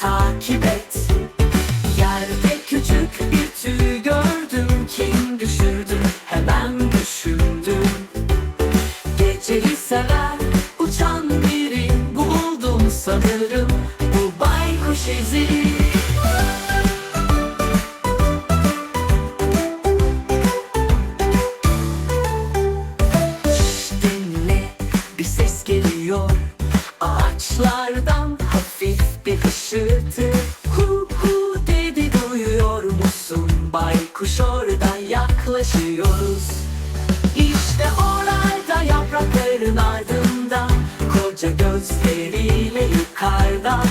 takip et. Yerde küçük bir tüy gördüm. Kim düşürdü? Hemen düşündüm. Geceli sever uçan biri Buldum sanırım. Bu baykuş izi. Dinle bir ses geliyor. Ağaçlardan hışırtı Hu hu dedi duyuyor musun? Baykuş orada yaklaşıyoruz. İşte orada yaprakların ardında Koca gözleriyle yukarıda.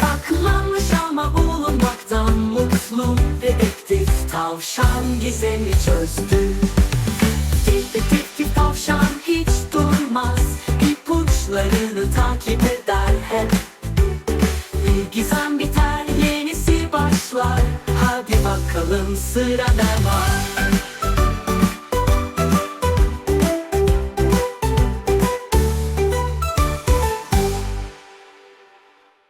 Saklanmış ama bulunmaktan mutlu Dedektif tavşan gizemi çözdü. Dedektif tavşan hiç durmaz İpuçlarını takip Bir gizem biter yenisi başlar. Hadi bakalım sırada var